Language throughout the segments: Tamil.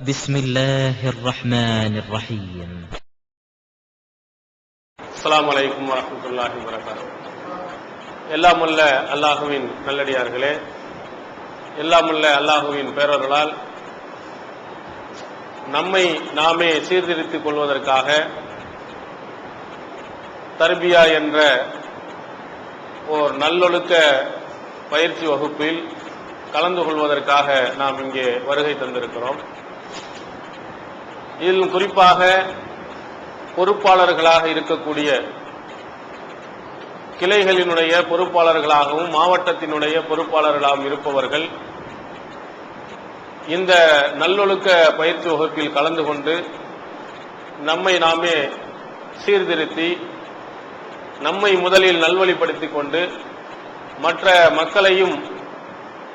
بسم الله الرحمن الرحيم அஸ்ஸலாமு அலைக்கும் வரஹ்மத்துல்லாஹி வரகாத்து எல்லாம் உள்ள அல்லாஹுவின் நல்லடியார்களே எல்லாம் உள்ள அல்லாஹுவின் பேரர்களால் நம்மை நாமே சீர்திருத்திக் கொள்வதற்காக தர்பியா என்ற ஓர் நல்லொழுக்க பயிற்சி வகுப்பில் கலந்து கொள்வதற்காக நாம் இங்கே வருகை தந்திருக்கிறோம் இதில் குறிப்பாக பொறுப்பாளர்களாக இருக்கக்கூடிய கிளைகளினுடைய பொறுப்பாளர்களாகவும் மாவட்டத்தினுடைய பொறுப்பாளர்களாகவும் இருப்பவர்கள் இந்த நல்லொழுக்க பயிற்சி வகுப்பில் கலந்து கொண்டு நம்மை நாமே சீர்திருத்தி நம்மை முதலில் நல்வழிப்படுத்திக் கொண்டு மற்ற மக்களையும்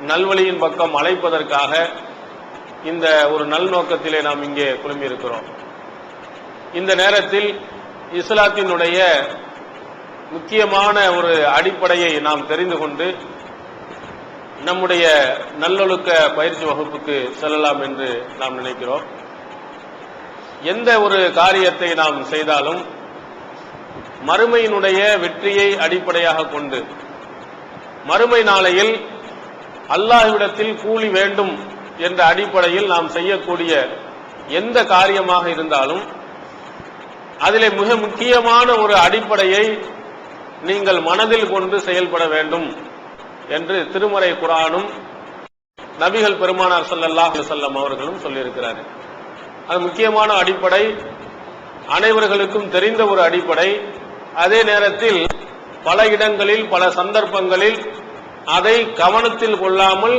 நல்வழியின் பக்கம் அழைப்பதற்காக இந்த ஒரு நல்நோக்கத்திலே நாம் இங்கே குழுமியிருக்கிறோம். இந்த நேரத்தில் இஸ்லாத்தினுடைய முக்கியமான ஒரு அடிப்படையை நாம் தெரிந்து கொண்டு நம்முடைய நல்லொழுக்க பயிற்சி வகுப்புக்கு செல்லலாம் என்று நாம் நினைக்கிறோம். எந்த ஒரு காரியத்தை நாம் செய்தாலும் மறுமையினுடைய வெற்றியை அடிப்படையாக கொண்டு மறுமை நாளையில் அல்லாஹ்விடத்தில் கூலி வேண்டும் என்ற அடிப்படையில் நாம் செய்யக்கூடிய எந்த காரியமாக இருந்தாலும் அதிலே மிக முக்கியமான ஒரு அடிப்படையை நீங்கள் மனதில் கொண்டு செயல்பட வேண்டும் என்று திருமறை குரானும் நபிகள் பெருமானார் ஸல்லல்லாஹு செல்லம் அவர்களும் சொல்லியிருக்கிறார். அது முக்கியமான அடிப்படை அனைவர்களுக்கும் தெரிந்த ஒரு அடிப்படை. அதே நேரத்தில் பல இடங்களில் பல சந்தர்ப்பங்களில் அதை கவனத்தில் கொள்ளாமல்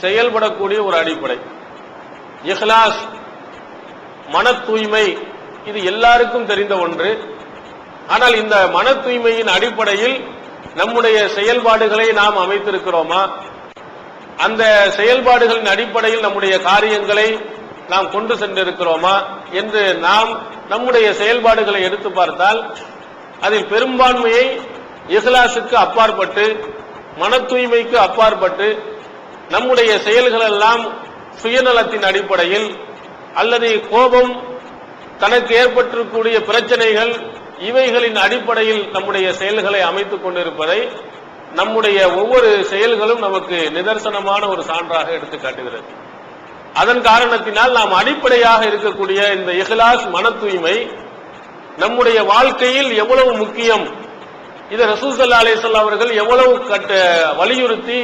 செயல்படக்கூடிய ஒரு அடிப்படை. இஹ்லாஸ் மன தூய்மை இது எல்லாருக்கும் தெரிந்த ஒன்று. ஆனால் இந்த மன தூய்மையின் அடிப்படையில் நம்முடைய செயல்பாடுகளை நாம் அமைத்திருக்கிறோமா? அந்த செயல்பாடுகளின் அடிப்படையில் நம்முடைய காரியங்களை நாம் கொண்டு சென்றிருக்கிறோமா? என்று நாம் நம்முடைய செயல்பாடுகளை எடுத்து பார்த்தால் அதில் பெரும்பான்மையை இஹ்லாசுக்கு அப்பாற்பட்டு மன தூய்மைக்கு அப்பாற்பட்டு நம்முடைய செயல்கள் எல்லாம் சுயநலத்தின் அடிப்படையில் அல்லது கோபம் தனக்கு ஏற்பட்டிருக்கக்கூடிய பிரச்சனைகள் இவைகளின் அடிப்படையில் நம்முடைய செயல்களை அமைத்துக் கொண்டிருப்பதை நம்முடைய ஒவ்வொரு செயல்களும் நமக்கு நிதர்சனமான ஒரு சான்றாக எடுத்து காட்டுகிறது. அதன் காரணத்தினால் நாம் அடிப்படையாக இருக்கக்கூடிய இந்த இஹ்லாஸ் மன தூய்மை நம்முடைய வாழ்க்கையில் எவ்வளவு முக்கியம் இதை ரசூசல்லா அலிசல்லா அவர்கள் எவ்வளவு கட்ட வலியுறுத்தி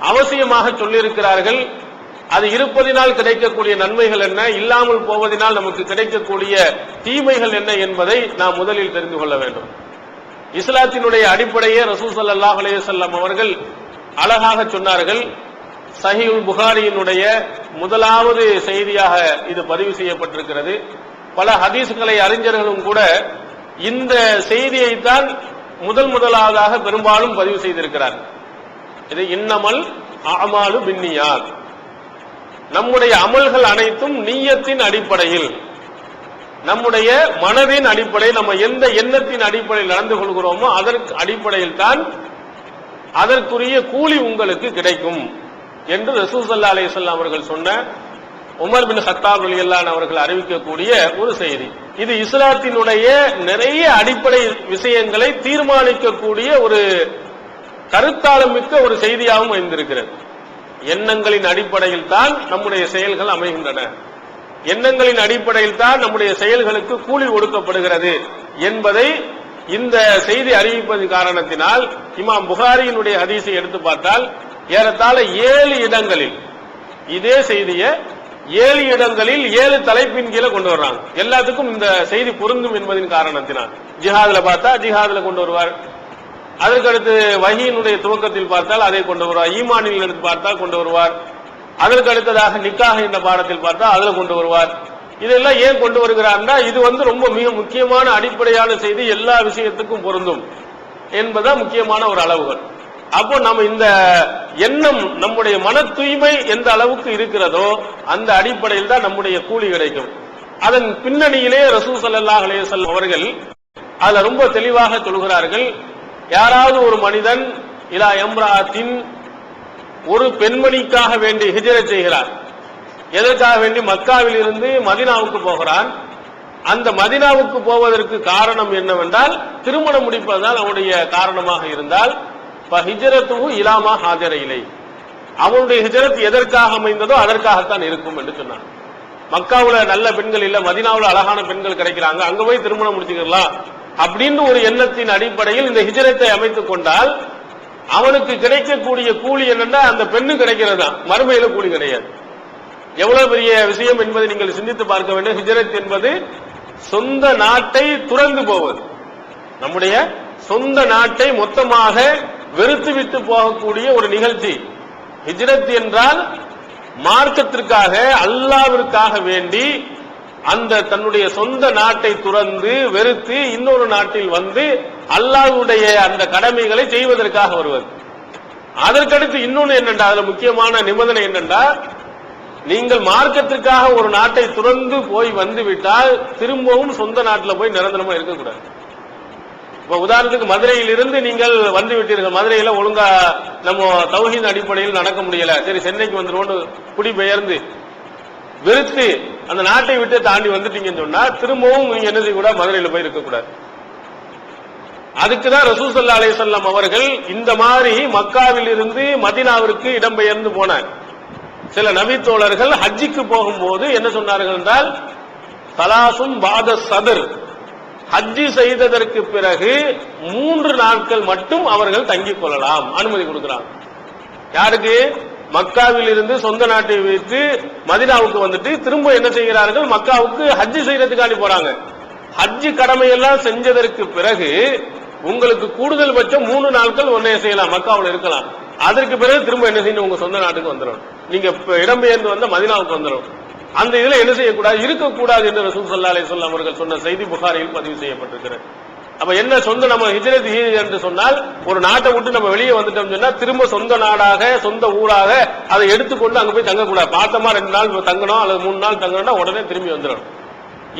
அவசியமாக சொல்லியிருக்கிறார்கள். அது இருப்பதினால் கிடைக்கக்கூடிய நன்மைகள் என்ன? இல்லாமல் போவதனால் நமக்கு கிடைக்கக்கூடிய தீமைகள் என்ன என்பதை நாம் முதலில் தெரிந்து கொள்ள வேண்டும். இஸ்லாத்தினுடைய அடிப்படையே ரசூ அல்லாஹ் அலையம் அவர்கள் அழகாக சொன்னார்கள். சஹீல் புகாரியினுடைய முதலாவது செய்தியாக இது பதிவு செய்யப்பட்டிருக்கிறது. பல ஹதீஸ்களை அறிஞர்களும் கூட இந்த செய்தியைத்தான் முதல் முதலாவதாக பெரும்பாலும் பதிவு செய்திருக்கிறார் இது இன்னமல் அமாலு பின்னியார் நம்முடைய அமல்கள் அனைத்தும் நீயத்தின் அடிப்படையில். நம்முடைய மனதின் அடிப்படையில் நம்ம எந்த எண்ணத்தின் அடிப்படையில் நடந்து கொள்கிறோமோ அதற்கு அடிப்படையில் தான் அதற்குரிய கூலி உங்களுக்கு கிடைக்கும் என்று ரசூசல்லா அலிசல்லாம் அவர்கள் சொன்ன உமர் பின் ஹத்தாப் அலியல்லான் அவர்கள் அறிவிக்கக்கூடிய ஒரு செய்தி. இது இஸ்லாத்தினுடைய நிறைய அடிப்படை விஷயங்களை தீர்மானிக்கக்கூடிய ஒரு கருத்தாளம் மிக்க ஒரு செய்தியாகவும் அமைந்திருக்கிறது. எண்ணங்களின் அடிப்படையில் தான் நம்முடைய செயல்கள் அமைகின்றன. எண்ணங்களின் அடிப்படையில் தான் நம்முடைய செயல்களுக்கு கூலி ஒடுக்கப்படுகிறது என்பதை இந்த செய்தி அறிவிப்பதன் காரணத்தினால் இமாம் புகாரியினுடைய ஹதீஸை எடுத்து பார்த்தால் ஏறத்தாழ ஏழு இடங்களில் இதே செய்தியை ஏழு இடங்களில் ஏழு தலைப்பின் கீழே கொண்டு வர்றாங்க. எல்லாத்துக்கும் இந்த செய்தி பொருந்தும் என்பதன் காரணத்தினால். ஜிஹாதுல பார்த்தா ஜிஹாதுல கொண்டு வருவார். அதற்கு அடுத்து வகியினுடைய துவக்கத்தில் பார்த்தால் அதை கொண்டு வருவார். ஈமானில் எடுத்து பார்த்தால் கொண்டு வருவார். அதற்கு அடுத்ததாக நிக்காக என்ற பாடத்தில் பார்த்தால் அதில் கொண்டு வருவார். இதெல்லாம் ஏன் கொண்டு வருகிறார்னா இது வந்து ரொம்ப மிக முக்கியமான அடிப்படையான செய்தி எல்லா விஷயத்துக்கும் பொருந்தும் என்பதுதான் முக்கியமான ஒரு அளவுகள் அப்போ நம்ம இந்த எண்ணம் நம்முடைய மன தூய்மை எந்த அளவுக்கு இருக்கிறதோ அந்த அடிப்படையில் தான் நம்முடைய கூலி கிடைக்கும். அதன் பின்னணியிலே ரசூ சல்லாஹ் அலையம் அவர்கள் அதுல ரொம்ப தெளிவாக சொல்கிறார்கள் யாராவது ஒரு மனிதன் இலா எம்ராத்தின் ஒரு பெண்மணிக்காக வேண்டி ஹிஜரத் செய்கிறார் எதற்காக வேண்டி மக்காவில் இருந்து மதினாவுக்கு போகிறான். அந்த மதினாவுக்கு போவதற்கு காரணம் என்னவென்றால் திருமணம் முடிப்பதுதான் அவனுடைய காரணமாக இருந்தால் ஹிஜரத்துவும் இலாமா ஹாஜர இலை. அவனுடைய ஹிஜரத் எதற்காக அமைந்ததோ அதற்காகத்தான் இருக்கும் என்று சொன்னான். மக்காவுல நல்ல பெண்கள் இல்ல மதினாவுல அழகான பெண்கள் கிடைக்கிறாங்க அங்க போய் திருமணம் முடிச்சுக்கலாம் அப்படின்னு ஒரு எண்ணத்தின் அடிப்படையில் இந்த ஹிஜரத்தை அமைத்துக் கொண்டால் அவனுக்கு கிடைக்கக்கூடிய கூலி என்னன்னா அந்த பெண்ணு கிடைக்கிறது தான் மறுமையில கூலி கிடையாது. எவ்வளவு பெரிய விஷயம் என்பதை நீங்கள் சிந்தித்து பார்க்க வேண்டும். ஹிஜரத் என்பது சொந்த நாட்டை துறந்து போவது. நம்முடைய சொந்த நாட்டை மொத்தமாக வெறுத்து விட்டு போகக்கூடிய ஒரு நிகழ்ச்சி. ஹிஜ்ரத் என்றால் மார்க்கத்திற்காக அல்லாவிற்காக வேண்டி அந்த தன்னுடைய சொந்த நாட்டை துறந்து வெறுத்து இன்னொரு நாட்டில் வந்து அல்லாஹுடைய அந்த கடமைகளை செய்வதற்காக வருவது. அதற்கடுத்து இன்னொன்று என்னென்றா அதுல முக்கியமான நிபந்தனை என்னென்றா நீங்கள் மார்க்கத்திற்காக ஒரு நாட்டை துறந்து போய் வந்து விட்டால் திரும்பவும் சொந்த நாட்டில் போய் நிரந்தரமா இருக்கக்கூடாது. இப்ப உதாரணத்துக்கு மதுரையில் இருந்து நீங்கள் வந்து விட்டீர்கள் மதுரையில ஒழுங்கா நம்ம தௌஹின் அடிப்படையில் நடக்க முடியல. சரி சென்னைக்கு வந்துருவோம் குடிபெயர்ந்து வெறுத்து அந்த நாட்டை விட்டு தாண்டி வந்துட்டீங்கன்னு சொன்னா திரும்பவும் நீங்க என்ன செய்யக்கூடாது? மதுரையில போய் இருக்கக்கூடாது அதுக்குதான் ரசூசல்லா அலிசல்லாம் அவர்கள் இந்த மாதிரி மக்காவில் இருந்து மதினாவிற்கு இடம்பெயர்ந்து போனார். சில நபித்தோழர்கள் ஹஜ்ஜிக்கு போகும்போது என்ன சொன்னார்கள் என்றால் தலாசும் பாத சதர். ஹஜ்ஜி செய்ததற்கு பிறகு மூன்று நாட்கள் மட்டும் அவர்கள் தங்கிக் கொள்ளலாம். அனுமதி கொடுக்கிறாங்க. யாருக்கு? மக்காவில் இருந்து சொந்த நாட்டை வைத்து மதினாவுக்கு வந்துட்டு திரும்ப என்ன செய்கிறார்கள்? மக்காவுக்கு ஹஜ்ஜி செய்யறதுக்காண்டி போறாங்க. ஹஜ்ஜி கடமையெல்லாம் செஞ்சதற்கு பிறகு உங்களுக்கு கூடுதல் பட்சம் மூணு நாட்கள் ஒன்னே செய்யலாம். மக்காவில் இருக்கலாம். அதற்கு பிறகு திரும்ப என்ன செய்யணும்? உங்க சொந்த நாட்டுக்கு வந்துடும் நீங்க இடம்பெயர்ந்து வந்த மதினாவுக்கு வந்துடும் அந்த இதுல என்ன செய்யக்கூடாது? இருக்கக்கூடாது என்று ரசூல் சல்லா அலிஸ்லாம் அவர்கள் சொன்ன செய்தி புகாரில் பதிவு செய்யப்பட்டிருக்கிறது. அப்ப என்ன சொந்த நம்ம ஹிஜ்ரத் என்று சொன்னால் ஒரு நாட்டை விட்டு நம்ம வெளியே வந்துட்டோம் சொன்னா திரும்ப சொந்த நாடாக சொந்த ஊராக அதை எடுத்துக்கொண்டு அங்க போய் தங்கக்கூடாது. பார்த்தமா ரெண்டு நாள் தங்கணும் அல்லது மூணு நாள் தங்கணும்னா உடனே திரும்பி வந்துடும்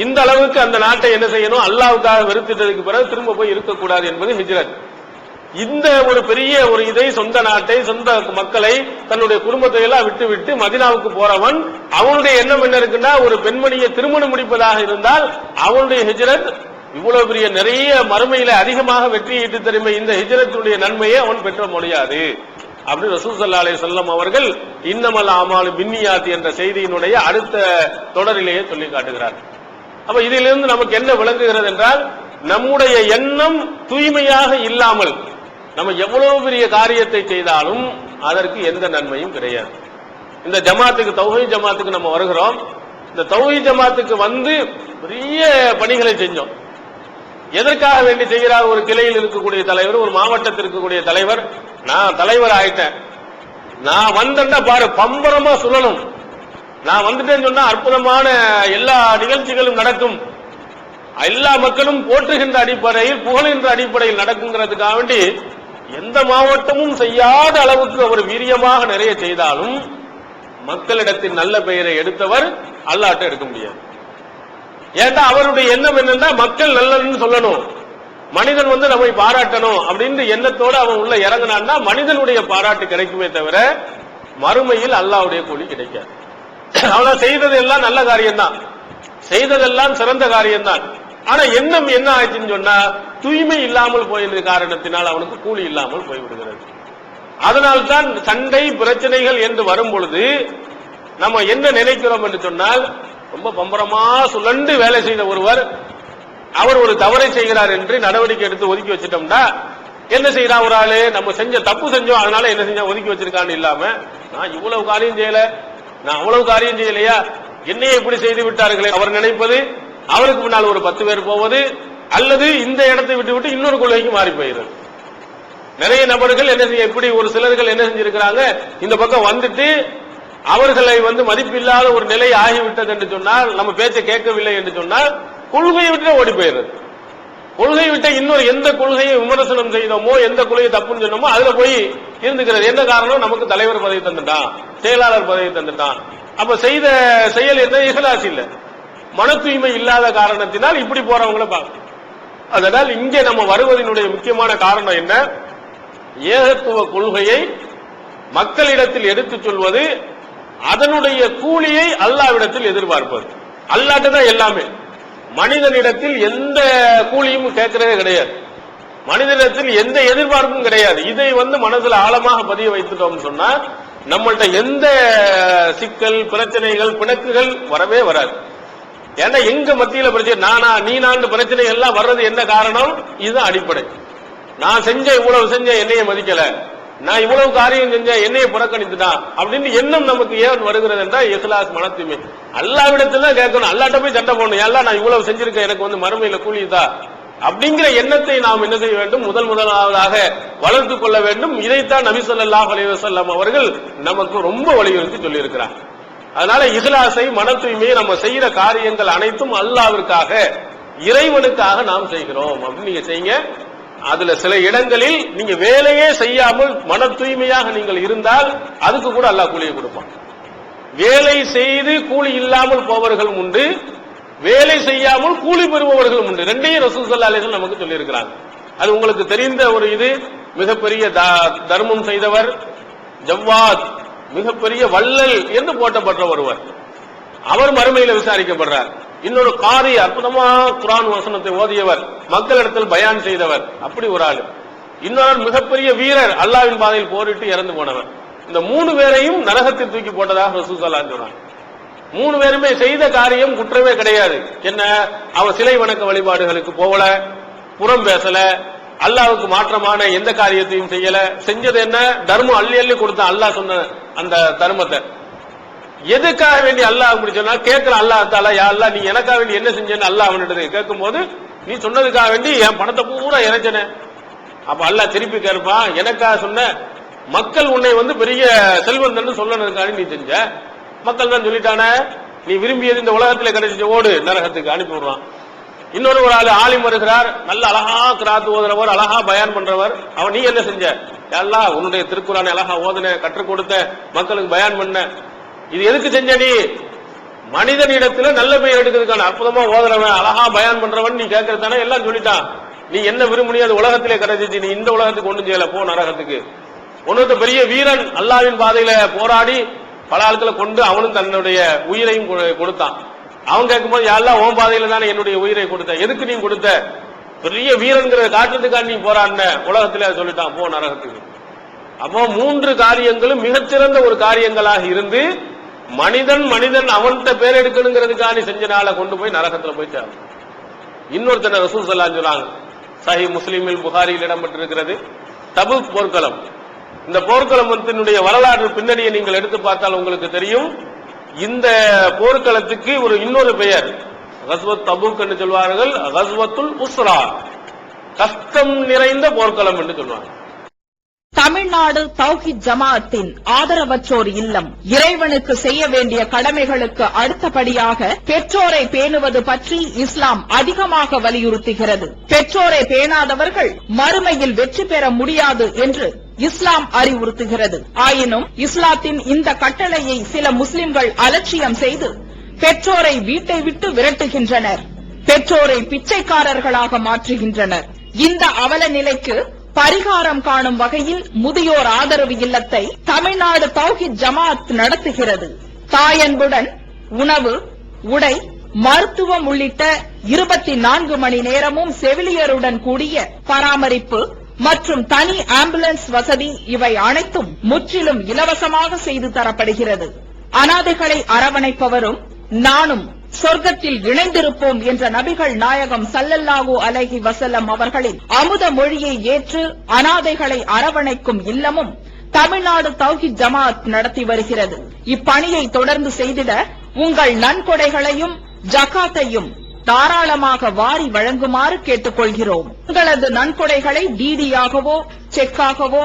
இந்த அளவுக்கு அந்த நாட்டை என்ன செய்யணும்? அல்லாவுக்காக வெறுத்துட்டதுக்கு பிறகு திரும்ப போய் இருக்கக்கூடாது என்பது ஹிஜ்ரத். இந்த ஒரு பெரிய ஒரு இதை சொந்த நாட்டை சொந்த மக்களை தன்னுடைய குடும்பத்தை எல்லாம் விட்டு விட்டு மதினாவுக்கு போறவன் அவனுடைய எண்ணம் என்ன இருக்குன்னா ஒரு பெண்மணியை திருமணம் முடிப்பதாக இருந்தால் அவனுடைய ஹிஜரத் இவ்வளவு பெரிய நிறைய மறுமையில அதிகமாக வெற்றி ஈட்டு தருமை இந்த ஹிஜரத்தினுடைய நன்மையை அவன் பெற்ற முடியாது அப்படி ரசூல் சல்லா அலைஹி அவர்கள் இன்னமல் ஆமாலு பின்னியாத் என்ற செய்தியினுடைய அடுத்த தொடரிலேயே சொல்லி காட்டுகிறார். அப்ப இதிலிருந்து நமக்கு என்ன விளங்குகிறது என்றால் நம்முடைய எண்ணம் தூய்மையாக இல்லாமல் நம்ம எவ்வளவு பெரிய காரியத்தை செய்தாலும் அதற்கு எந்த நன்மையும் கிடையாது. இந்த ஜமாத்துக்கு தௌஹி ஜமாத்துக்கு நம்ம வருகிறோம். இந்த தௌஹி ஜமாத்துக்கு வந்து பெரிய பணிகளை செஞ்சோம். எதற்காக வேண்டி செய்கிறார்? ஒரு கிளையில் இருக்கக்கூடிய தலைவர் ஒரு மாவட்டத்தில் இருக்கக்கூடிய தலைவர். நான் தலைவர் ஆயிட்டேன். நான் வந்தேன்னா பாரு பம்பரமா சொல்லணும். நான் வந்துட்டேன்னு சொன்னா அற்புதமான எல்லா நிகழ்ச்சிகளும் நடக்கும். எல்லா மக்களும் போற்றுகின்ற அடிப்படையில் புகழ்கின்ற அடிப்படையில் நடக்குங்கிறதுக்காக வேண்டி எந்த மாவட்டமும் செய்யாத அளவுக்கு அவர் வீரியமாக நிறைய செய்தாலும் மக்களிடத்தில் நல்ல பெயரை எடுத்தவர் அல்லாட்ட எடுக்க முடியாது. ஏன்னா அவருடைய எண்ணம் என்னன்னா மக்கள் நல்லதுன்னு சொல்லணும். மனிதன் வந்து நம்மை பாராட்டணும் அப்படின்னு எண்ணத்தோடு அவன் உள்ள இறங்கினான்னா மனிதனுடைய பாராட்டு கிடைக்குமே தவிர மறுமையில் அல்லாவுடைய கூலி கிடைக்காது. அவன் செய்தது எல்லாம் நல்ல காரியம்தான். செய்ததெல்லாம் சிறந்த காரியம்தான். ஆனா எண்ணம் என்ன ஆச்சுன்னு சொன்னா தூய்மை இல்லாமல் போயிருந்த காரணத்தினால் அவனுக்கு கூலி இல்லாமல் போய்விடுகிறது. அதனால்தான் சண்டை பிரச்சனைகள் என்று வரும் பொழுது நம்ம என்ன நினைக்கிறோம் என்று சொன்னால் ரொம்ப பம்பரமா சுழண்டு வேலை செய்த ஒருவர் அவர் ஒரு தவறை செய்கிறார் என்று நடவடிக்கை எடுத்து ஒதுக்கி வச்சிட்டோம்னா என்ன செய்யறான் ஒரு ஆளு? நம்ம செஞ்ச தப்பு செஞ்சோம் அதனால என்ன செஞ்சா ஒதுக்கி வச்சிருக்கான்னு இல்லாம நான் இவ்வளவு காரியம் செய்யல நான் அவ்வளவு காரியம் செய்யலையா? என்னையே இப்படி செய்து விட்டார்களே அவர் நினைப்பது அவருக்கு முன்னால் ஒரு பத்து பேர் போவது அல்லது இந்த இடத்தை விட்டு விட்டு இன்னொரு கொள்கைக்கு மாறி போயிடும் நிறைய நபர்கள் என்ன செய்ய இப்படி ஒரு சிலர்கள் என்ன செஞ்சிருக்கிறாங்க? இந்த பக்கம் வந்துட்டு அவர்களை வந்து மதிப்பில்லாத ஒரு நிலை ஆகிவிட்டது என்று சொன்னால் நம்ம பேச்சை கேட்கவில்லை என்று சொன்னால் கொள்கையை விட்டு ஓடி போயிடுறது. கொள்கை விட்ட இன்னொரு எந்த கொள்கையை விமர்சனம் செய்தோமோ எந்த கொள்கையை தப்புன்னு சொன்னோமோ அதுல போய் இருந்துக்கிறது. என்ன காரணம்? நமக்கு தலைவர் பதவி தந்துட்டான் செயலாளர் பதவி தந்துட்டான். அப்ப செய்த செயல் என்ன இகலாசி இல்ல. மன தூய்மை இல்லாத காரணத்தினால் இப்படி போறவங்களை பார்க்கணும். அதனால் இங்கே நம்ம வருவதனுடைய முக்கியமான காரணம் என்ன? ஏகத்துவ கொள்கையை மக்களிடத்தில் எடுத்துச் சொல்வது அதனுடைய கூலியை அல்லாவிடத்தில் எதிர்பார்ப்பது. அல்லாட்டு தான் எல்லாமே. மனிதனிடத்தில் எந்த கூலியும் கேட்கறதே கிடையாது. மனிதனிடத்தில் எந்த எதிர்பார்ப்பும் கிடையாது. இதை வந்து மனசுல ஆழமாக பதிய வைத்துட்டோம் சொன்னா நம்மள்கிட்ட எந்த சிக்கல் பிரச்சனைகள் பிணக்குகள் வரவே வராது. ஏன்னா எங்க மத்தியில பிரச்சனை? நானா நீ நான்கு பிரச்சனை எல்லாம் வர்றது என்ன காரணம்? இதுதான் அடிப்படை. நான் செஞ்ச இவ்வளவு செஞ்ச என்னைய மதிக்கல. நான் இவ்வளவு காரியம் செஞ்சேன் என்னைய புறக்கணித்துட்டான் அப்படின்னு எண்ணம் நமக்கு ஏன் வருகிறது என்றால் இஸ்லாஸ் மனத்துமே. தூய்மை அல்லாவிடத்துல கேட்கணும். அல்லாட்ட போய் சண்டை போடணும். எல்லாம் நான் இவ்வளவு செஞ்சிருக்கேன் எனக்கு வந்து மறுமையில கூலிதா அப்படிங்கிற எண்ணத்தை நாம் என்ன செய்ய வேண்டும்? முதல் முதலாவதாக வளர்த்து கொள்ள வேண்டும். இதைத்தான் நபி சொல்லாஹ் அலைஹி அவர்கள் நமக்கு ரொம்ப வலியுறுத்தி சொல்லியிருக்கிறார். அதனால இஹ்லாசை மன தூய்மையை நம்ம செய்யற காரியங்கள் அனைத்தும் அல்லாவிற்காக இறைவனுக்காக நாம் செய்கிறோம். அப்படின்னு நீங்க செய்யுங்க. அதுல சில இடங்களில் நீங்க வேலையே செய்யாமல் மன தூய்மையாக நீங்கள் இருந்தால் அதுக்கு கூட அல்லாஹ் கூலியை கொடுப்பான். வேலை செய்து கூலி இல்லாமல் போவர்களும் உண்டு. வேலை செய்யாமல் கூலி பெறுபவர்களும் உண்டு. ரெண்டையும் ரசூல் நமக்கு சொல்லியிருக்கிறாங்க. அது உங்களுக்கு தெரிந்த ஒரு இது மிகப்பெரிய தர்மம் செய்தவர் ஜவ்வாத். மிகப்பெரிய வள்ளல் என்று போட்டப்பட்ட ஒருவர். அவர் மறுமையில விசாரிக்கப்படுறார். இன்னொரு காரி அற்புதமா குரான் வசனத்தை ஓதியவர் மக்களிடத்தில் பயான் செய்தவர் அப்படி ஒரு ஆள். இன்னொரு மிகப்பெரிய வீரர் அல்லாவின் பாதையில் போரிட்டு இறந்து போனவர். இந்த மூணு பேரையும் நரகத்தில் தூக்கி போட்டதாக ரசூசல்லா சொன்னாங்க மூணு பேருமே செய்த காரியம் குற்றமே கிடையாது. என்ன? அவன் சிலை வணக்க வழிபாடுகளுக்கு போகல புறம் பேசல அல்லாவுக்கு மாற்றமான எந்த காரியத்தையும் செய்யல. செஞ்சது என்ன? தர்மம் அள்ளி அள்ளி கொடுத்தான் அல்லாஹ் சொன்ன அந்த தர்மத்தை. எதுக்காக வேண்டி அல்லாஹ் அப்படி சொன்னா கேட்கிற அல்லாஹ் தாலா யா அல்லாஹ் நீ எனக்காக வேண்டி என்ன செஞ்சேன்னு அல்லாஹ் அவனிட்டு கேட்கும் போது நீ சொன்னதுக்காக வேண்டி என் பணத்தை பூரா இறைச்சன. அப்ப அல்லாஹ் திருப்பி கேட்பான் எனக்காக சொன்ன மக்கள் உன்னை வந்து பெரிய செல்வந்தன் சொல்லணுக்காக நீ செஞ்ச. மக்கள் தான் சொல்லிட்டான நீ விரும்பியது இந்த உலகத்துல கிடைச்ச ஓடு நரகத்துக்கு அனுப்பி விடுவான் இன்னொரு ஒரு ஆளு ஆலிம் வருகிறார். நல்ல அழகா கிராத்து ஓதுறவர் அழகா பயன் பண்றவர். அவன் நீ என்ன செஞ்ச? அல்லாஹ் உன்னுடைய திருக்குறானை அழகா ஓதுன கற்றுக் கொடுத்த மக்களுக்கு பயன் பண்ண. இது எதுக்கு செஞ்ச நீ? மனிதன் இடத்துல நல்ல பெயர் எடுக்கிறதுக்கான அற்புதமா ஓதுறவன் அழகா பயன் பண்றவன் நீ கேட்கறதானே எல்லாம் சொல்லிட்டான். நீ என்ன விரும்புனியோ அது உலகத்திலே கிடைச்சிச்சு நீ இந்த உலகத்துக்கு ஒண்ணும் செய்யல போ நரகத்துக்கு. ஒன்னொருத்த பெரிய வீரன் அல்லாவின் பாதையில போராடி பல ஆட்களை கொண்டு அவனும் தன்னுடைய உயிரையும் கொ- கொடுத்தான். அவன் கேட்கும்போது யாரெல்லாம் உன் பாதையில தானே என்னுடைய உயிரை கொடுத்த? எதுக்கு நீ கொடுத்த? பெரிய வீரன்கிற காட்டுறதுக்காக நீ போராடின உலகத்துல சொல்லிட்டான். போ நரகத்துக்கு. அப்போ மூன்று காரியங்களும் மிகச்சிறந்த ஒரு காரியங்களாக இருந்து மனிதன் மனிதன் அவன்கிட்ட பேர் எடுக்கணுங்கிறதுக்காக செஞ்ச செஞ்சனால கொண்டு போய் நரகத்துல போய் சேரும் இன்னொருத்தனை ரசூல் சல்லா சொல்றாங்க சஹி முஸ்லீமில் புகாரியில் இடம்பெற்றிருக்கிறது. தபு போர்க்களம். இந்த போர்க்களத்தினுடைய வரலாற்று பின்னணியை நீங்கள் எடுத்து பார்த்தால் உங்களுக்கு தெரியும். இந்த போர்க்களத்துக்கு ஒரு இன்னொரு பெயர். ஹஸ்வத் தபுக் என்று சொல்வார்கள் ஹஸ்வத்துல் உஸ்ரா. கஷ்டம் நிறைந்த போர்க்களம் என்று சொல்வார்கள். தமிழ்நாடு தௌஹித் ஜமாஅத்தின் ஆதரவற்றோர் இல்லம். இறைவனுக்கு செய்ய வேண்டிய கடமைகளுக்கு அடுத்தபடியாக பெற்றோரை பேணுவது பற்றி இஸ்லாம் அதிகமாக வலியுறுத்துகிறது. பெற்றோரை பேணாதவர்கள் மறுமையில் வெற்றி பெற முடியாது என்று இஸ்லாம் அறிவுறுத்துகிறது. ஆயினும் இஸ்லாத்தின் இந்த கட்டளையை சில முஸ்லிம்கள் அலட்சியம் செய்து பெற்றோரை வீட்டை விட்டு விரட்டுகின்றனர். பெற்றோரை பிச்சைக்காரர்களாக மாற்றுகின்றனர். இந்த அவல நிலைக்கு பரிகாரம் காணும் வகையில் முதியோர் ஆதரவு இல்லத்தை தமிழ்நாடு தௌஹித் ஜமாத் நடத்துகிறது. தாயன்புடன் உணவு உடை மருத்துவம் உள்ளிட்ட இருபத்தி நான்கு மணி நேரமும் செவிலியருடன் கூடிய பராமரிப்பு மற்றும் தனி ஆம்புலன்ஸ் வசதி இவை அனைத்தும் முற்றிலும் இலவசமாக செய்து தரப்படுகிறது. அனாதைகளை அரவணைப்பவரும் நானும் சொர்க்கத்தில் இணைந்திருப்போம் என்ற நபிகள் நாயகம் சல்லல்லாஹு அலஹி வசல்லம் அவர்களின் அமுத மொழியை ஏற்று அனாதைகளை அரவணைக்கும் இல்லமும் தமிழ்நாடு தௌஹித் ஜமாத் நடத்தி வருகிறது. இப்பணியை தொடர்ந்து செய்திட உங்கள் நன்கொடைகளையும் ஜகாத்தையும் தாராளமாக வாரி வழங்குமாறு கேட்டுக்கொள்கிறோம். உங்களது நன்கொடைகளை டிடியாகவோ செக்காகவோ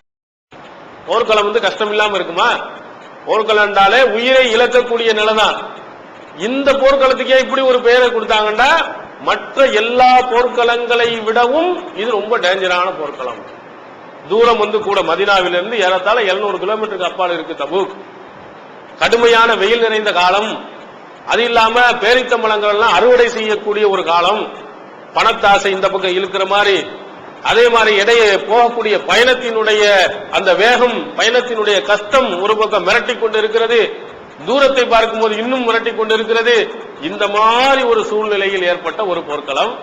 போர்க்களம் வந்து கஷ்டம் இல்லாம இருக்குமா? போர்க்களம் என்றாலே உயிரை இழக்கக்கூடிய நிலைதான். இந்த போர்க்களத்துக்கே இப்படி ஒரு பெயரை கொடுத்தாங்கன்னா மற்ற எல்லா போர்க்களங்களை விடவும் இது ரொம்ப டேஞ்சரான போர்க்களம். தூரம் வந்து கூட மதினாவிலிருந்து ஏறத்தாழ 700 கிலோமீட்டருக்கு அப்பால் இருக்கு தபூக். கடுமையான வெயில் நிறைந்த காலம். அது இல்லாம பேரித்தம்பழங்கள் எல்லாம் அறுவடை செய்யக்கூடிய ஒரு காலம். பணத்தாசை இந்த பக்கம் இழுக்கிற மாதிரி அதே மாதிரி இடையே போகக்கூடிய பயணத்தினுடைய அந்த வேகம் பயணத்தினுடைய கஷ்டம் ஒரு பக்கம் மிரட்டி கொண்டு இருக்கிறது தூரத்தை பார்க்கும்போது இன்னும் மிரட்டி கொண்டு இருக்கிறது இந்த மாதிரி ஒரு சூழ்நிலையில் ஏற்பட்ட ஒரு போர்க்களம்.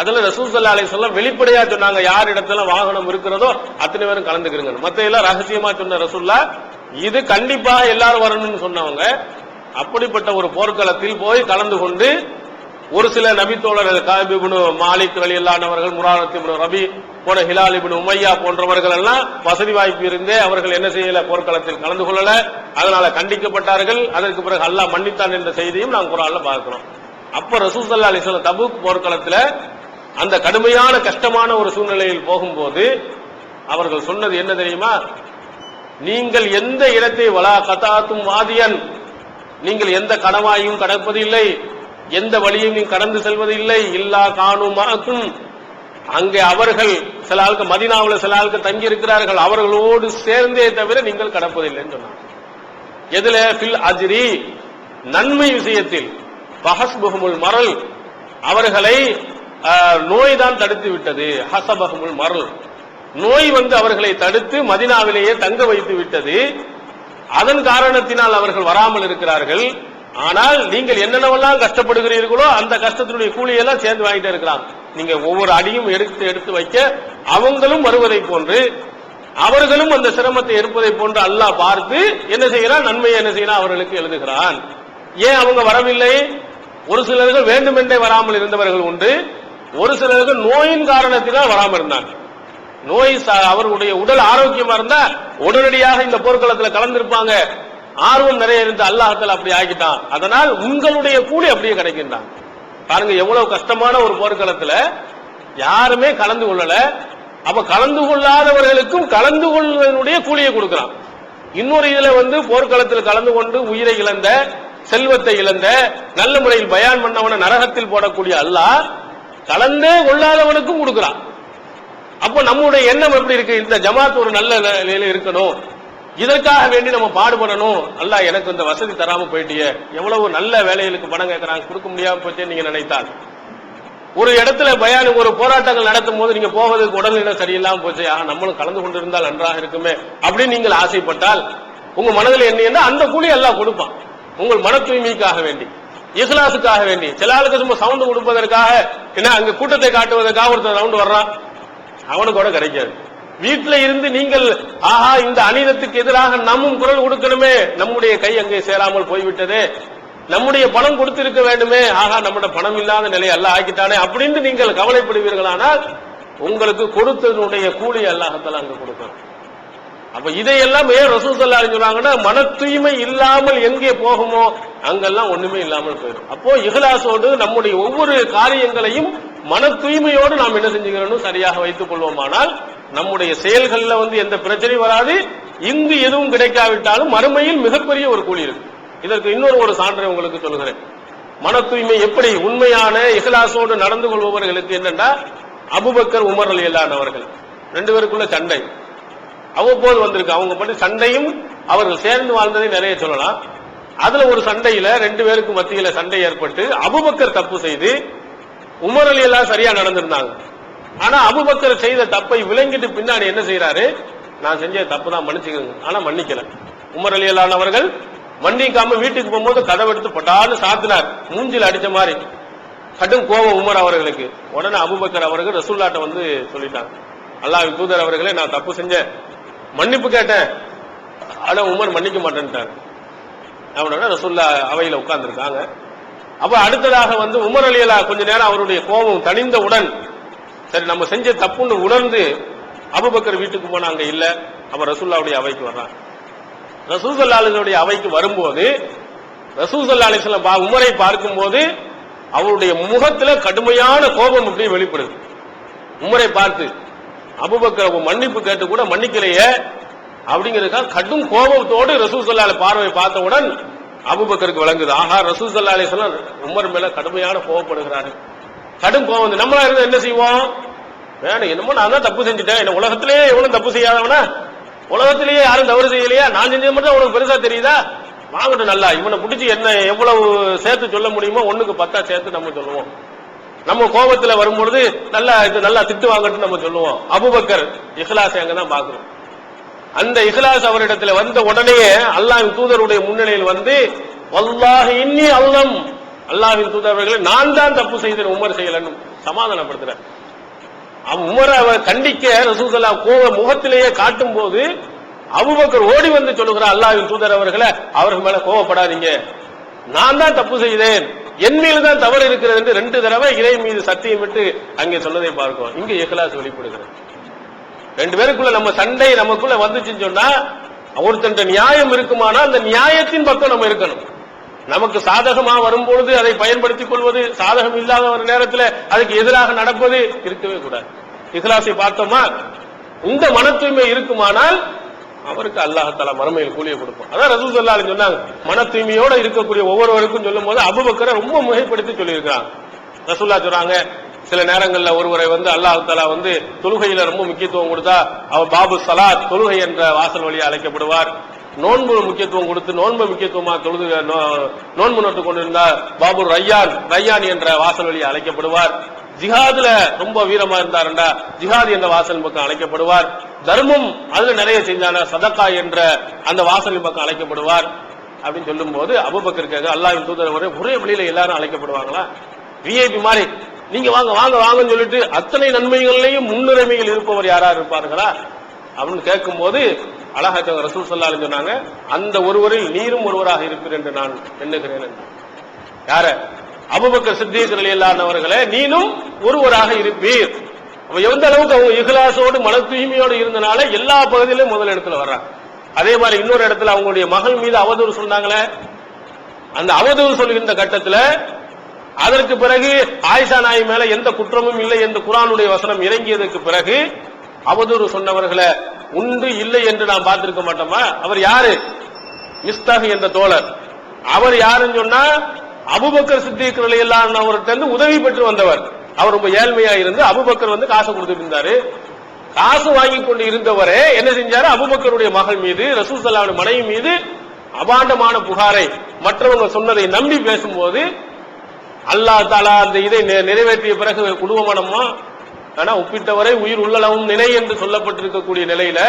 அதுல ரசூசல்லா அலை அலிஸ்லாம் வெளிப்படையா சொன்னாங்க யார் இடத்துல வாகனம் இருக்கிறதோ அத்தனை பேரும் கலந்துக்கிறங்க. மத்த எல்லாம் ரகசியமா சொன்ன ரசூல்லா இது கண்டிப்பாக எல்லாரும் வரணும்னு சொன்னவங்க. அப்படிப்பட்ட ஒரு போர்க்களத்தில் போய் கலந்து கொண்டு ஒரு சில நபித்தோழர்கள் காபிபுனு மாலிக் அலி அல்லானவர்கள் முராரத்திபுனு ரபி போன ஹிலால் இப்னு உமையா போன்றவர்கள் எல்லாம் வசதி வாய்ப்பு இருந்தே அவர்கள் என்ன செய்யல போர்க்களத்தில் கலந்து கொள்ளல. அதனால கண்டிக்கப்பட்டார்கள். அதற்கு பிறகு அல்லாஹ் மன்னித்தான் என்ற செய்தியும் நாம் குரான்ல பார்க்கிறோம். அப்ப ரசூசல்லா சல்லா அலிஸ்லாம் தபூக் போர்க்களத்துல அந்த கடுமையான கஷ்டமான ஒரு சூழ்நிலையில் போகும்போது அவர்கள் சொன்னது என்ன தெரியுமா? நீங்கள் எந்த இடத்தை வலா கதாத்தும் வாதியன் நீங்கள் எந்த கடவாயும் கடப்பது இல்லை எந்த வழியும் நீ கடந்து செல்வது இல்லை இல்லா காணுமாக்கும் அங்கே அவர்கள் சில ஆளுக்கு மதினாவில் சில ஆளுக்கு தங்கி இருக்கிறார்கள் அவர்களோடு சேர்ந்தே தவிர நீங்கள் கடப்பதில்லைன்னு சொன்னாங்க. எதுல? பில் அஜ்ரி. நன்மை விஷயத்தில். பஹஸ்புகமுல் மரல். அவர்களை நோய் தான் தடுத்து விட்டது. ஹசபகமுல் மரல். நோய் வந்து அவர்களை தடுத்து மதினாவிலேயே தங்க வைத்து விட்டது. அதன் காரணத்தினால் அவர்கள் வராமல் இருக்கிறார்கள். ஆனால் நீங்கள் என்னென்னவெல்லாம் கஷ்டப்படுகிறீர்களோ அந்த கஷ்டத்தினுடைய கூலியெல்லாம் சேர்ந்து வாங்கிட்டே இருக்கலாம். நீங்க ஒவ்வொரு அடியும் எடுத்து எடுத்து வைக்க அவங்களும் வருவதை போன்று அவர்களும் அந்த சிரமத்தை எடுப்பதை போன்று அல்லாஹ் பார்த்து என்ன செய்கிறான்? நன்மையை என்ன செய்யறான் அவர்களுக்கு எழுதுகிறான். ஏன் அவங்க வரவில்லை? ஒரு சிலர்கள் வேண்டுமென்றே வராமல் இருந்தவர்கள் உண்டு. ஒரு சிலர்கள் நோயின் காரணத்தினால் வராமல் இருந்தாங்க. நோய் ச- அவர்களுடைய உடல் ஆரோக்கியமா இருந்தா உடனடியாக இந்த போர்க்களத்தில் கலந்திருப்பாங்க. ஆர்வம் நிறைய இருந்து அல்லாஹத்தில் அப்படி ஆகிட்டான் அதனால் உங்களுடைய கூலி அப்படியே கிடைக்கின்றான். பாருங்க எவ்வளவு கஷ்டமான ஒரு போர்க்களத்துல யாருமே கலந்து கொள்ளல. அப்ப கலந்து கொள்ளாதவர்களுக்கும் கலந்து கொள்வதனுடைய கூலியை கொடுக்கிறான். இன்னொரு இதுல வந்து போர்க்களத்தில் கலந்து கொண்டு உயிரை இழந்த செல்வத்தை இழந்த நல்ல முறையில் பயான் பண்ணவன நரகத்தில் போடக்கூடிய அல்லாஹ் கலந்தே கொள்ளாதவனுக்கும் கொடுக்கிறான். அப்போ நம்முடைய எண்ணம் எப்படி இருக்கு? இந்த ஜமாத் ஒரு நல்ல நிலையில இருக்கணும். இதற்காக வேண்டி நம்ம பாடுபடணும். நல்லா எனக்கு இந்த வசதி தராம போயிட்டியே. எவ்வளவு நல்ல வேலைகளுக்கு பணம் கேட்கறாங்க. கொடுக்க முடியாம போச்சே நீங்க நினைத்தால். ஒரு இடத்துல பயானு ஒரு போராட்டங்கள் நடத்தும் போது நீங்க போவதற்கு உடல்நிலை சரியில்லாம போச்சு. ஆ நம்மளும் கலந்து கொண்டிருந்தால் நன்றாக இருக்குமே அப்படின்னு நீங்கள் ஆசைப்பட்டால் உங்க மனதில் என்ன அந்த கூலி எல்லாம் கொடுப்பான். உங்கள் மன தூய்மைக்காக வேண்டி இஸ்லாசுக்காக வேண்டி சில ஆளுக்கு சும்மா சவுண்ட் கொடுப்பதற்காக என்ன அங்க கூட்டத்தை காட்டுவதற்காக ஒருத்தர் சவுண்டு வர்றான். அவனுக்கு கூட கிடைக்காது. வீட்டில் இருந்து நீங்கள் ஆஹா இந்த அநீதத்துக்கு எதிராக நம்மும் குரல் கொடுக்கணுமே. நம்முடைய கை அங்கே சேராமல் போய்விட்டதே. நம்முடைய பணம் கொடுத்திருக்க வேண்டுமே. ஆஹா நம்முடைய பணம் இல்லாத நிலை அல்ல ஆக்கிட்டானே அப்படின்னு நீங்கள் கவலைப்படுவீர்களானால் உங்களுக்கு கொடுத்ததனுடைய கூலி அல்லாஹத்தால அங்க கொடுக்கணும் அப்ப இதையெல்லாம் ஏன் ரசூசல்லா சொல்றாங்கன்னா மன தூய்மை இல்லாமல் எங்கே போகுமோ அங்கெல்லாம் ஒண்ணுமே இல்லாமல் போயிடும். அப்போ இஹ்லாசோடு நம்முடைய ஒவ்வொரு காரியங்களையும் மன தூய்மையோடு நாம் என்ன செஞ்சுக்கிறோம் சரியாக வைத்துக் கொள்வோமானால் நம்முடைய செயல்கள்ல வந்து எந்த பிரச்சனையும் வராது. இங்கு எதுவும் கிடைக்காவிட்டாலும் மறுமையில் மிகப்பெரிய ஒரு கூலி இருக்கு. இதற்கு இன்னொரு ஒரு சான்றை உங்களுக்கு சொல்லுகிறேன். மன தூய்மை எப்படி உண்மையான இஹ்லாசோடு நடந்து கொள்பவர்களுக்கு என்னன்னா அபுபக்கர் உமர் அலி அவர்கள். ரெண்டு பேருக்குள்ள சண்டை. அவ்வப்போது வந்திருக்கு. அவங்க பண்ணி சண்டையும் அவர்கள் சேர்ந்து வாழ்ந்ததை நிறைய சொல்லலாம். அதுல ஒரு சண்டையில ரெண்டு பேருக்கு மத்தியில சண்டை ஏற்பட்டு அபுபக்கர் தப்பு செய்து உமர் அலி எல்லாம் சரியா நடந்திருந்தாங்க. ஆனா அபுபக்கர் செய்த தப்பை விளங்கிட்டு பின்னாடி என்ன செய்யறாரு நான் செஞ்ச தப்பு தான் மன்னிச்சுக்கோங்க. ஆனா மன்னிக்கல. உமர் அலி அவர்கள் மன்னிக்காம வீட்டுக்கு போகும்போது கதவை எடுத்து பட்டான்னு சாத்தினார். மூஞ்சில் அடிச்ச மாதிரி. கடும் கோபம் உமர் அவர்களுக்கு. உடனே அபுபக்கர் அவர்கள் ரசூல்லாட்ட வந்து சொல்லிட்டாங்க. அல்லாஹ் தூதர் அவர்களே நான் தப்பு செஞ்சேன். மன்னிப்பு கேட்டேன். ஆனா உமர் மன்னிக்க மாட்டேன்ட்டார். அவனோட ரசூல்லா அவையில உட்கார்ந்துருக்காங்க. அப்ப அடுத்ததாக வந்து உமர் அலியலா கொஞ்ச நேரம் அவருடைய கோபம் தணிந்தவுடன் சரி நம்ம செஞ்ச தப்புன்னு உணர்ந்து அபுபக்கர் வீட்டுக்கு போனா அங்க இல்ல. அப்ப ரசூல்லாவுடைய அவைக்கு வர்றான். ரசூசல்லாலுடைய அவைக்கு வரும்போது ரசூசல்லா அலிஸ்லாம் பா- உமரை பார்க்கும்போது அவருடைய முகத்துல கடுமையான கோபம் அப்படியே வெளிப்படுது. உமரை பார்த்து அபுபக்கர் மன்னிப்பு கேட்டு கூட மன்னிக்கலையே. அப்படிங்கிறதுக்காக கடும் கோபத்தோடு ரசூசல்லால பார்வை பார்த்தவுடன் அபுபக்கருக்கு விளங்குது. ஆஹா ரசூசல்லா அலிஸ்லாம் உமர் மேல கடுமையான கோபப்படுகிறாரு கடும் கோபம் வந்து நம்மளா இருந்தா என்ன செய்வோம்? வேணும் என்னமோ நான் தான் தப்பு செஞ்சுட்டேன். என்ன உலகத்திலேயே எவ்வளவு தப்பு செய்யாதவனா? உலகத்திலேயே யாரும் தவறு செய்யலையா? நான் செஞ்சது மட்டும் உனக்கு பெருசா தெரியுதா? வாங்கட்டும் நல்லா. இவனை பிடிச்சி என்ன எவ்வளவு சேர்த்து சொல்ல முடியுமோ ஒண்ணுக்கு பத்தா சேர்த்து நம்ம சொல்லுவோம். நம்ம கோபத்துல வரும்பொழுது நல்லா இது நல்லா திட்டு வாங்கட்டும் நம்ம சொல்லுவோம். அபுபக்கர் இஹ்லாஸ் அங்கதான் பாக்குறோம் அந்த இஹ்லாஸ் அவரிடத்துல வந்த உடனே அல்லாஹ் தூதருடைய முன்னிலையில் வந்து வல்லாஹ் இன்னி அல்லம். அல்லாஹ்வின் தூதர்களை நான் தான் தப்பு செய்தேன் உமர் செய்யலன்னு சமாதானப்படுத்துறேன் உமர் அவர் கண்டிக்க ரசூசல்லா கோவ முகத்திலேயே காட்டும் போது அபுபக்கர் ஓடி வந்து சொல்லுகிறார் அல்லாவின் தூதர் அவர்களை அவர்கள் மேல கோவப்படாதீங்க. நான் தான் தப்பு செய்தேன். என் மீது தான் தவறு இருக்கிறது என்று ரெண்டு தடவை இறை மீது சத்தியம் விட்டு அங்கே சொன்னதை பார்க்கிறோம். இங்க இஹ்லாஸ் வெளிப்படுகிறது. ரெண்டு பேருக்குள்ள நம்ம சண்டை நமக்குள்ள வந்துச்சுன்னு சொன்னா ஒருத்தன் நியாயம் இருக்குமானா அந்த நியாயத்தின் பக்கம் நம்ம இருக்கணும். நமக்கு சாதகமா வரும்பொழுது அதை பயன்படுத்திக் கொள்வது சாதகம் இல்லாத ஒரு நேரத்தில் அதுக்கு எதிராக நடப்பது இருக்கவே கூடாது. இஹ்லாஸை பார்த்தோமா இந்த மன தூய்மை இருக்குமானால் அவருக்கு அல்லாஹால மறுமையில் கூலிய கொடுப்போம் அதான் ரசூல் ஸல்லல்லாஹு சொன்னாங்க. மன தூய்மையோட இருக்கக்கூடிய ஒவ்வொருவருக்கும் சொல்லும் போது அபுபக்கரை ரொம்ப முகைப்படுத்தி சொல்லியிருக்கிறாங்க ரசூல்லா சொல்றாங்க சில நேரங்களில் ஒருவரை வந்து அல்லாஹு தாலா வந்து தொழுகையில ரொம்ப முக்கியத்துவம் கொடுத்தா அவர் பாபு சலாத் தொழுகை என்ற வாசல் வழியை அழைக்கப்படுவார். நோன்பு முக்கியத்துவம் கொடுத்து நோன்பு முக்கியத்துவமா தொழுது நோ- நோன்பு நோட்டு கொண்டிருந்தார் பாபு ரையான் ரையான் என்ற வாசல் வழி அழைக்கப்படுவார். ஜிஹாதுல ரொம்ப வீரமா இருந்தாருண்டா. ஜிஹாத் என்ற வாசல் பக்கம் அழைக்கப்படுவார். தர்மம் அதுல நிறைய செஞ்சான சதக்கா என்ற அந்த வாசலின் பக்கம் அழைக்கப்படுவார். அப்படின்னு சொல்லும் போது அபுபக்கர் கேட்க அல்லாஹ்வின் தூதர் ஒரே ஒரே வழியில எல்லாரும் அழைக்கப்படுவாங்களா? விஐபி மாதிரி நீங்க வாங்க வாங்க வாங்கன்னு சொல்லிட்டு அத்தனை நன்மைகள்லையும் முன்னுரிமைகள் இருப்பவர் யாரா இருப்பார்களா? அப்படின்னு கேட்கும்போது அழகா ரசூல் சொல்லாலும் சொன்னாங்க அந்த ஒருவரில் நீரும் ஒருவராக இருப்பீர் என்று நான் எண்ணுகிறேன் யார? அபுபக்கர் சித்திக் ரலியல்லாஹு அவர்களே நீனும் ஒருவராக இருப்பீர். அவன் எந்த அளவுக்கு அவங்க இகலாசோடு மன தூய்மையோடு இருந்தனால எல்லா பகுதியிலும் முதல் இடத்துல வர்றாங்க. அதே மாதிரி இன்னொரு இடத்துல அவங்களுடைய மகள் மீது அவதூறு சொன்னாங்களே அந்த அவதூறு சொல்கின்ற கட்டத்துல அதற்கு பிறகு ஆயிஷா நாய் மேல எந்த குற்றமும் இல்லை என்று குரானுடைய வசனம் இறங்கியதற்கு பிறகு அவதூறு சொன்னவர்களை உண்டு இல்லை என்று நாம் பார்த்திருக்க மாட்டோமா? அவர் யாரு? மிஸ்தாக என்ற தோழர். அவர் யாருன்னு சொன்னா அபுபக்கர் சித்திக் எல்லாம் அவர்கிட்ட உதவி பெற்று வந்தவர். அவர் ரொம்ப ஏழ்மையா இருந்து அபுபக்கர் வந்து காசு கொடுத்துட்டு இருந்தாரு. காசு வாங்கி கொண்டு இருந்தவரே என்ன செஞ்சாரு? அபுபக்கருடைய மகள் மீது ரசூல் மனைவி மீது அபாண்டமான புகாரை மற்றவங்க சொன்னதை நம்பி பேசும்போது அல்லாஹ் தாலா அந்த இதை நிறைவேற்றிய பிறகு குடும்பமனமா ஆனா ஒப்பிட்டவரை உயிர் உள்ளளவும் நினை என்று சொல்லப்பட்டிருக்கக்கூடிய நிலையில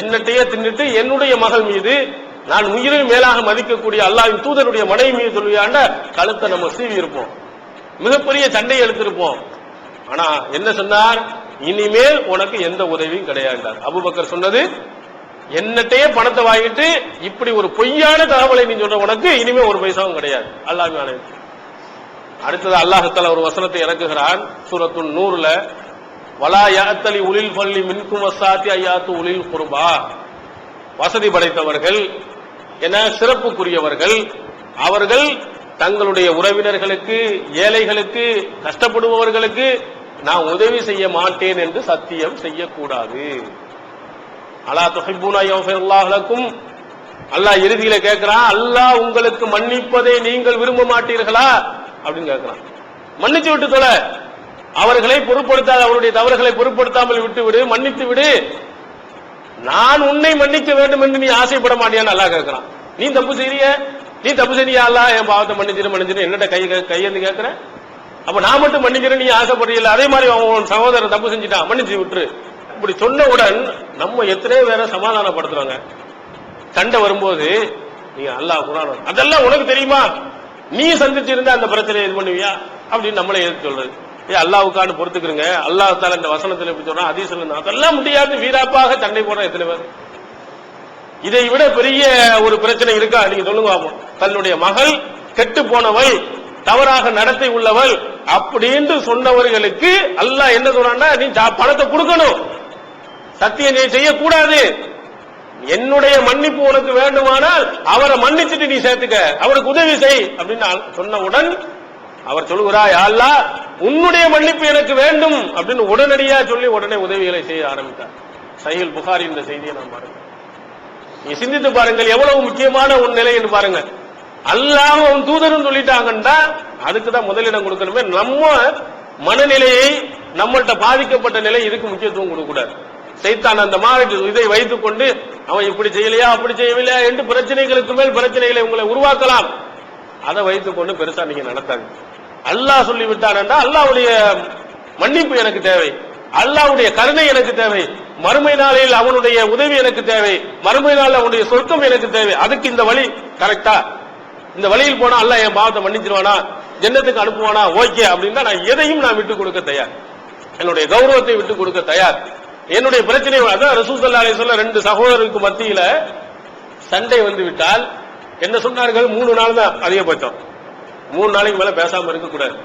என்னட்டையே தின்னுட்டு என்னுடைய மகள் மீது நான் உயிரை மேலாக மதிக்கக்கூடிய அல்லாவின் தூதருடைய மனைவி மீது சொல்லியாண்ட கழுத்தை நம்ம சீவி இருப்போம் மிகப்பெரிய சண்டை எடுத்திருப்போம். ஆனா என்ன சொன்னார்? இனிமேல் உனக்கு எந்த உதவியும் கிடையாது அபுபக்கர் சொன்னது என்னட்டையே பணத்தை வாங்கிட்டு இப்படி ஒரு பொய்யான தகவலை நீ சொல்ற உனக்கு இனிமே ஒரு பைசாவும் கிடையாது. அல்லாஹ் அடுத்தது அல்லாஹத்தால ஒரு வசனத்தை இறக்குகிறான். சூரத்துன் நூறுல வலா யாத்தலி உளில் பள்ளி மின்கும் வசாத்தி ஐயாத்து உளில் குருபா. வசதி படைத்தவர்கள் என சிறப்புக்குரியவர்கள் அவர்கள் தங்களுடைய உறவினர்களுக்கு ஏழைகளுக்கு கஷ்டப்படுபவர்களுக்கு நான் உதவி செய்ய மாட்டேன் என்று சத்தியம் செய்யக்கூடாது. அலா துஹிப்பூனா யஃபிருல்லாஹ் அல்லாஹ் இறுதியில கேட்கிறான் அல்லாஹ் உங்களுக்கு மன்னிப்பதை நீங்கள் விரும்ப மாட்டீர்களா? அப்படின்னு கேட்கிறான் மன்னிச்சு விட்டு தொலை. அவர்களை பொருட்படுத்தாத அவருடைய தவறுகளை பொருட்படுத்தாமல் விட்டு விடு மன்னித்து விடு நான் உன்னை மன்னிக்க வேண்டும் என்று நீ ஆசைப்பட மாட்டியான்னு நல்லா கேட்கிறான். நீ தப்பு செய்ய நீ தப்பு செய்றியா என் பாவத்தை மன்னிச்சிரு மன்னிச்சிரு. என்னட்ட கை கையேந்து கேட்கிற? அப்ப நான் மட்டும் மன்னிக்கிறேன் நீ ஆசைப்படுறீல்ல? அதே மாதிரி அவன் உன் சகோதரன் தப்பு செஞ்சுட்டான் மன்னிச்சு விட்டுரு. இப்படி சொன்னவுடன் நம்ம எத்தனையோ பேரை சமாதானப்படுத்துறாங்க. சண்டை வரும்போது நீ அல்லாஹ் குரான் அதெல்லாம் உனக்கு தெரியுமா? நீ சந்திச்சிருந்த அந்த பிரச்சனையை இது பண்ணுவியா? அப்படின்னு நம்மளே எதிர்த்து சொல்றது. ஏ அல்லாவுக்கான்னு பொறுத்துக்கிறங்க. அல்லாஹ் தால இந்த வசனத்தில் எப்படி சொல்றான்? அதீசல் அதெல்லாம் முடியாது. வீராப்பாக சண்டை போடுற எத்தனை பேர்? இதை விட பெரிய ஒரு பிரச்சனை இருக்கா? நீங்க சொல்லுங்க தன்னுடைய மகள் கெட்டு போனவள் தவறாக நடத்தை உள்ளவள் அப்படின்னு சொன்னவர்களுக்கு அல்லாஹ் என்ன சொல்றான்னா நீ சா பணத்தை கொடுக்கணும். சத்தியம் நீ செய்யக்கூடாது. என்னுடைய மன்னிப்பு உனக்கு வேண்டுமானால் அவரை மன்னிச்சுட்டு நீ சேர்த்துக்க. அவருக்கு உதவி செய் அப்படின்னு சொன்னவுடன் அவர் சொல்லுகிறா யாழ்லா உன்னுடைய மன்னிப்பு எனக்கு வேண்டும் அப்படின்னு உடனடியா சொல்லி உடனே உதவிகளை செய்ய ஆரம்பித்தார். சஹீல் புகாரி இந்த செய்தியை நாம் பாருங்க. நீ சிந்தித்து பாருங்கள் எவ்வளவு முக்கியமான உன் நிலை என்று பாருங்க அல்லாம உன் தூதரும் சொல்லிட்டாங்கன்னா அதுக்கு தான் முதலிடம் கொடுக்கணுமே. நம்ம மனநிலையை நம்மள்ட்ட பாதிக்கப்பட்ட நிலை இதுக்கு முக்கியத்துவம் கொடுக்க கூடாது சைத்தான் அந்த மாதிரி இதை வைத்துக் கொண்டு அவன் இப்படி செய்யலையா அப்படி செய்யவில்லையா என்று பிரச்சனைகளுக்கு மேல் பிரச்சனைகளை உங்களை உருவாக்கலாம். அதை வைத்துக் கொண்டு பெருசா நீங்க நடத்தாங்க அல்லாஹ் சொல்லிவிட்டான் என்றால் அல்லாஹ்வுடைய மன்னிப்பு எனக்கு தேவை. அல்லாஹ்வுடைய கருணை எனக்கு தேவை. மறுமை நாளில் அவனுடைய உதவி எனக்கு தேவை. மறுமை நாளில் அவனுடைய சொர்க்கம் எனக்கு தேவை. அதுக்கு இந்த வழி கரெக்டா இந்த வழியில் போனா அல்லாஹ் என் பாவத்தை மன்னிச்சிருவானா? ஜென்னத்துக்கு அனுப்புவானா? ஓகே அப்படின்னா நான் எதையும் நான் விட்டு கொடுக்க தயார். என்னுடைய கௌரவத்தை விட்டு கொடுக்க தயார். என்னுடைய பிரச்சனை அதான் ரசூசல்லா சொல்ல ரெண்டு சகோதரருக்கு மத்தியில சண்டை வந்து விட்டால் என்ன சொன்னார்கள்? மூணு நாள் தான் அதிகபட்சம். மூணு நாளைக்கு மேல பேசாம இருக்க கூடாது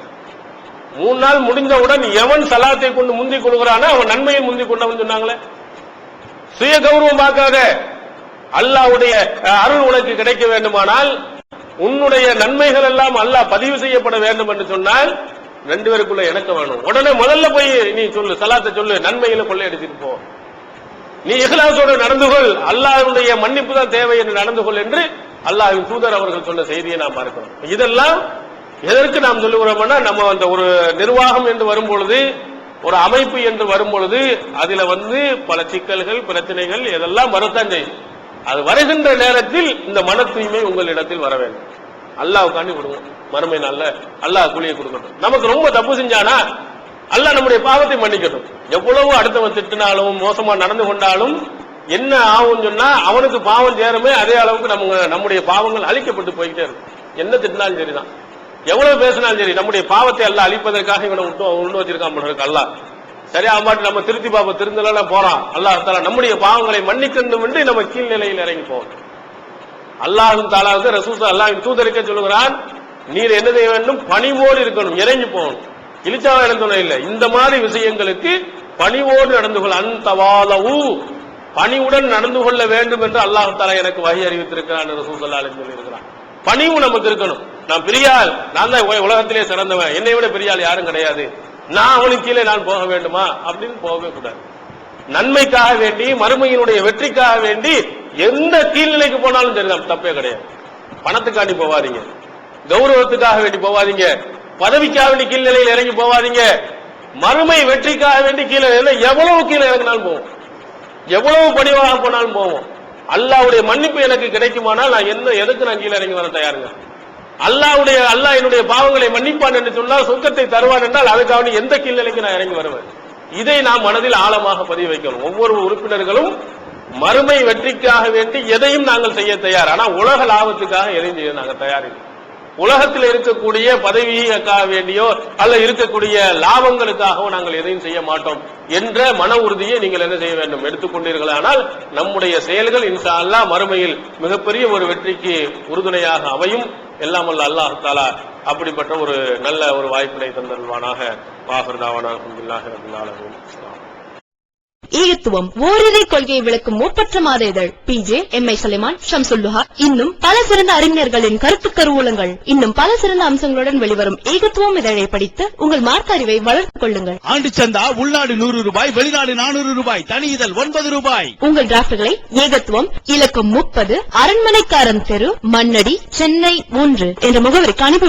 மூணு நாள் முடிந்தவுடன் எவன் சலாத்தை கொண்டு முந்தி கொள்கிறானோ அவன் நன்மையை முந்தி கொண்டவன் சொன்னாங்களே. சுய கௌரவம் பார்க்காத. அல்லாஹ்வுடைய அருள் உனக்கு கிடைக்க வேண்டுமானால் உன்னுடைய நன்மைகள் எல்லாம் அல்லாஹ் பதிவு செய்யப்பட வேண்டும் என்று சொன்னால் ரெண்டு பேருக்குள்ள எனக்கு வேணும். உடனே முதல்ல போய் நீ சொல்லு சலாத்தை சொல்லு நன்மையில கொள்ளையடிச்சிட்டு போ. நீ இஹ்லாசோடு நடந்து கொள். அல்லாஹ்வுடைய மன்னிப்பு தான் தேவை என்று நடந்து கொள் என்று அல்லாஹின் தூதர் அவர்கள் சொன்ன செய்தியை நாம் பார்க்கிறோம். இதெல்லாம் எதற்கு நாம் சொல்லுகிறோம்னா நம்ம அந்த ஒரு நிர்வாகம் என்று வரும் பொழுது ஒரு அமைப்பு என்று வரும் பொழுது அதுல வந்து பல சிக்கல்கள் பிரச்சனைகள் இதெல்லாம் வரத்தான் செய்யும். அது வருகின்ற நேரத்தில் இந்த மன தூய்மை உங்களிடத்தில் வர வேண்டும். அல்லாவுக்காண்டி விடுவோம் மறுமை நல்ல அல்லாஹ் கூலியை கொடுக்கட்டும். நமக்கு ரொம்ப தப்பு செஞ்சானா அல்லாஹ் நம்முடைய பாவத்தை மன்னிக்கட்டும். எவ்வளவு அடுத்தவன் திட்டினாலும் மோசமா நடந்து கொண்டாலும் என்ன ஆகும் சொன்னா அவனுக்கு பாவம் சேருமே அதே அளவுக்கு நம்ம நம்முடைய பாவங்கள் அழிக்கப்பட்டு போய்கிட்டே இருக்கும். என்ன திட்டினாலும் சரிதான். எவ்வளவு பேசினாலும் சரி நம்முடைய பாவத்தை எல்லாம் அழிப்பதற்காக இவனை விட்டு உண்டு வச்சிருக்கான் போல இருக்கு அல்லாஹ். சரியா மாட்டு நம்ம திருத்தி பாப்ப திருந்தலாம் போறான். அல்லாஹ் தாலா நம்முடைய பாவங்களை மன்னிக்கணும் என்று நம்ம கீழ்நிலையில் இறங்கி போவோம் அல்லாஹும் தாலா வந்து ரசூசா அல்லாஹின் தூதரிக்க சொல்லுகிறான் நீர் என்ன செய்ய வேண்டும்? பணிவோடு இருக்கணும் இறங்கி போகணும். இழிச்சாவை இறந்தோம் இல்லை. இந்த மாதிரி விஷயங்களுக்கு பணிவோடு நடந்து கொள்ள அந்த பணிவுடன் நடந்து கொள்ள வேண்டும் என்று அல்லாஹ் தாலா எனக்கு வகை அறிவித்திருக்கிறான் ரசூசல்லா சொல்லியிருக்கிறான். பணிவு நமக்கு இருக்கணும். நான் பெரியாள். நான் தான் உலகத்திலே சிறந்தவன். என்னை விட பெரியாள் யாரும் கிடையாது. நான் அவனுக்கு கீழே நான் போக வேண்டுமா? அப்படின்னு போகவே கூடாது. நன்மைக்காக வேண்டி மறுமையினுடைய வெற்றிக்காக வேண்டி எந்த கீழ்நிலைக்கு போனாலும் சரிதான் தப்பே கிடையாது. பணத்துக்காண்டி போவாதீங்க. கௌரவத்துக்காக வேண்டி போவாதீங்க. பதவிக்காக வேண்டி கீழ்நிலையில் இறங்கி போவாதீங்க. மறுமை வெற்றிக்காக வேண்டி கீழே இறங்க- எவ்வளவு கீழே இறங்கினாலும் போவோம் எவ்வளவு பணிவாக போனாலும் போவோம். அல்லாஹ்வுடைய மன்னிப்பு எனக்கு கிடைக்குமானால் நான் என்ன எதுக்கு நான் கீழே இறங்கி வர தயாருங்க? அல்லாவுடைய அல்லாஹ் என்னுடைய பாவங்களை மன்னிப்பான் என்று சொன்னால் சொர்க்கத்தை தருவான் என்றால் அதுக்காக எந்த கீழ்நிலைக்கு நான் இறங்கி வருவேன்? இதை நாம் மனதில் ஆழமாக பதிவு வைக்கணும். ஒவ்வொரு உறுப்பினர்களும் மறுமை வெற்றிக்காக வேண்டி எதையும் நாங்கள் செய்ய தயார். ஆனால் உலக லாபத்துக்காக எதையும் செய்ய நாங்கள் தயாரில்லை. உலகத்தில் இருக்கக்கூடிய பதவிக்காக வேண்டியோ அல்ல இருக்கக்கூடிய லாபங்களுக்காகவோ நாங்கள் எதையும் செய்ய மாட்டோம் என்ற மன உறுதியை நீங்கள் என்ன செய்ய வேண்டும்? எடுத்துக்கொண்டீர்களானால் நம்முடைய செயல்கள் இன்ஷா அல்லாஹ் மறுமையில் மிகப்பெரிய ஒரு வெற்றிக்கு உறுதுணையாக அமையும். எல்லாம் அல்ல அல்லாஹ் தாலா அப்படிப்பட்ட ஒரு நல்ல ஒரு வாய்ப்பினை தந்தல்வானாக வாகர்தாவானாக அல்ஹம்துலில்லாஹி ரப்பில் ஈகத்துவம் ஓரிரை கொள்கையை விளக்கும் மூப்பற்ற மாத இதழ் பி. ஜே. எம். ஐ. சலிமான் ஷம்சுல்லுஹா. இன்னும் பல சிறந்த அறிஞர்களின் கருத்து கருவூலங்கள். இன்னும் பல சிறந்த அம்சங்களுடன் வெளிவரும் ஈகத்துவம் இதழை படித்து உங்கள் மார்க்க அறிவை வளர்த்துக் கொள்ளுங்கள். ஆண்டு சந்தா உள்நாடு நூறு ரூபாய் வெளிநாடு நானூறு ரூபாய் தனி இதழ் ஒன்பது ரூபாய். உங்கள் டிராப்ட்களை ஏகத்துவம் இலக்கம் முப்பது அரண்மனைக்காரன் தெரு மண்ணடி சென்னை மூன்று என்ற முகவரிக்கு அனுப்பி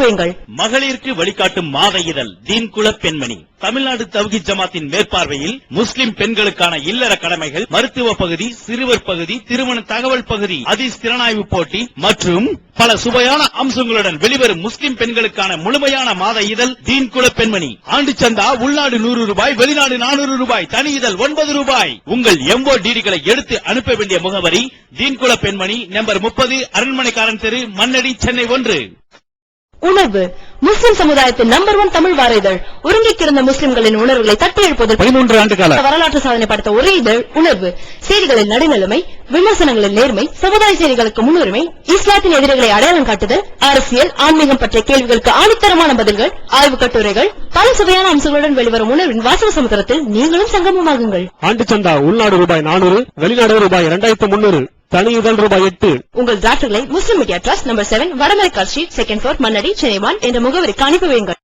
மகளிருக்கு வழிகாட்டும் மாத இதழ் தீன்குல பெண்மணி. தமிழ்நாடு தவ்ஹீத் ஜமாத்தின் மேற்பார்வையில் முஸ்லிம் பெண்களுக்கான இல்லற கடமைகள் மருத்துவ பகுதி சிறுவர் பகுதி திருமண தகவல் பகுதி அதிஸ் திறனாய்வு போட்டி மற்றும் பல சுவையான அம்சங்களுடன் வெளிவரும் முஸ்லிம் பெண்களுக்கான முழுமையான மாத இதழ் தீன் குல பெண்மணி. ஆண்டு சந்தா உள்நாடு நூறு ரூபாய் வெளிநாடு நானூறு ரூபாய் தனி இதழ் ஒன்பது ரூபாய். உங்கள் எம்போ டிடிகளை எடுத்து அனுப்ப வேண்டிய முகவரி தீன்குல பெண்மணி நம்பர் முப்பது அரண்மனைக்காரன் தெரு மன்னடி சென்னை ஒன்று. உணர்வு முஸ்லிம் சமுதாயத்தின் நம்பர் ஒன் தமிழ் வார இதழ் உறங்கிக் கிடந்த முஸ்லிம்களின் உணர்வுகளை தட்டி எழுப்புவதற்கு பதிமூன்று ஆண்டு கால வரலாற்று சாதனை படைத்த ஒரே இதழ் உணர்வு செய்திகளின் நடுநிலைமை விமர்சனங்களின் நேர்மை சமுதாய செய்திகளுக்கு முன்னுரிமை இஸ்லாத்தின் எதிரிகளை அடையாளம் காட்டுதல் அரசியல் ஆன்மீகம் பற்றிய கேள்விகளுக்கு ஆணித்தரமான பதில்கள் ஆய்வுக் கட்டுரைகள் பல சுவையான அம்சங்களுடன் வெளிவரும் உணர்வின் வாசக சமுத்திரத்தில் நீங்களும் சங்கமமாகுங்கள். ஆண்டு சந்தா உள்நாடு ரூபாய் நானூறு வெளிநாடு ரூபாய் இரண்டாயிரத்து முன்னூறு தனி இதழ் ரூபாய் எட்டு. உங்கள் டிராப்டுகளை Muslim media trust number seven Vadamaraikkal street second four Mannady Chennai one என்ற முகவரிக்கு அனுப்பி வையுங்கள்.